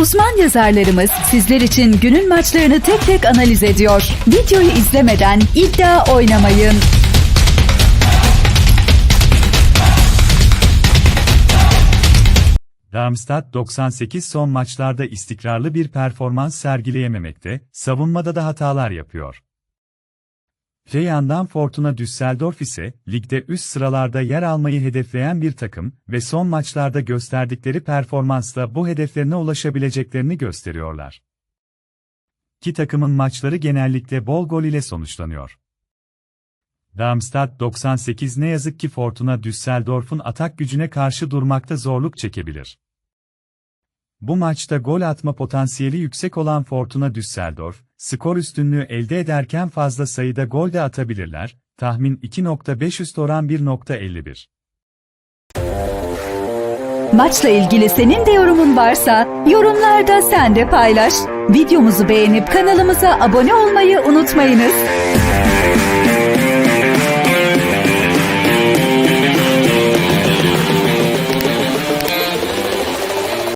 Uzman yazarlarımız sizler için günün maçlarını tek tek analiz ediyor. Videoyu izlemeden iddia oynamayın. Darmstadt 98 son maçlarda istikrarlı bir performans sergileyememekte, savunmada da hatalar yapıyor. Öte yandan Fortuna Düsseldorf ise, ligde üst sıralarda yer almayı hedefleyen bir takım ve son maçlarda gösterdikleri performansla bu hedeflerine ulaşabileceklerini gösteriyorlar. İki takımın maçları genellikle bol gol ile sonuçlanıyor. Darmstadt 98 ne yazık ki Fortuna Düsseldorf'un atak gücüne karşı durmakta zorluk çekebilir. Bu maçta gol atma potansiyeli yüksek olan Fortuna Düsseldorf, skor üstünlüğü elde ederken fazla sayıda gol de atabilirler, tahmin 2.5 üst oran 1.51. Maçla ilgili senin de yorumun varsa yorumlarda sen de paylaş. Videomuzu beğenip kanalımıza abone olmayı unutmayınız.